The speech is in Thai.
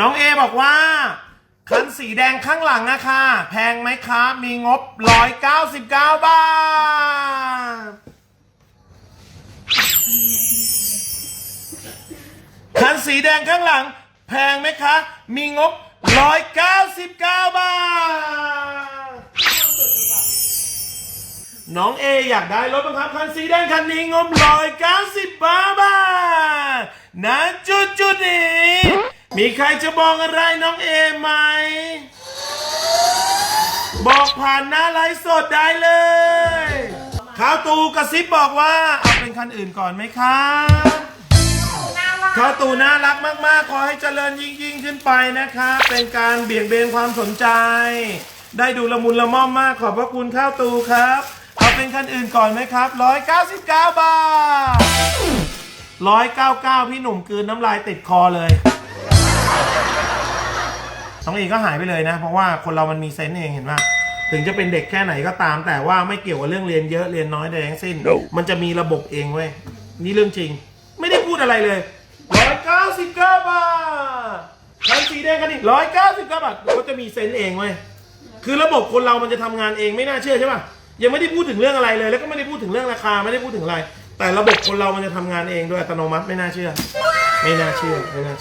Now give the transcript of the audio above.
น้องเอบอกว่า คันสีแดงข้างหลังอะค่ะ แพงไหมครับมีงบ 199 บาท คันสีแดงข้างหลัง แพงไหมคะ มีงบ 199 บาท น้องเออยากได้รถบังคับ คันสีแดงคันนี้งบ 190 บาทณจุดจุดๆนี้ มีใครจะบอกอะไรน้องเอไหม บอกผ่านหน้าไลฟ์สดได้เลยข้าวตูกระซิบบอกว่า เอาเป็นคันอื่นก่อนไหมครับข้าวตูน่ารักมากๆ ขอให้เจริญยิ่งยิ่งๆขึ้นไปนะคะ เป็นการเบี่ยงเบนความสนใจ ได้ดูละมุนละม่อมมากขอบพระคุณข้าวตูครับ เอาเป็นคันอื่นก่อนไหมครับ 199 บาท 199 พี่หนุ่มกลืนน้ำลายติดคอเลย น้องเองก็หายไปเลยนะ เพราะว่าคนเรามันมีเซนส์เองเห็นไหมถึงจะเป็นเด็กแค่ไหนก็ตาม แต่ว่าไม่เกี่ยวกับเรื่องเรียนเยอะเรียนน้อยใดทั้งสิ้น มันจะมีระบบเองเว้ยนี่เรื่องจริง ไม่ได้พูดอะไรเลยร้อยเก้าสิบเก้าบาทคันสีแดงคันนี้ร้อยเก้าสิบเก้าบาทเขาจะมีเซนส์เองเว้ยคือระบบคนเรามันจะทำงานเองไม่น่าเชื่อใช่ป่ะยังไม่ได้พูดถึงเรื่องอะไรเลย แล้วก็ไม่ได้พูดถึงเรื่องราคาไม่ได้พูดถึงอะไร แต่ระบบคนเรามันจะทำงานเองโดยอัตโนมัติไม่น่าเชื่อ ไม่น่าเชื่อไม่น่าเชื่อ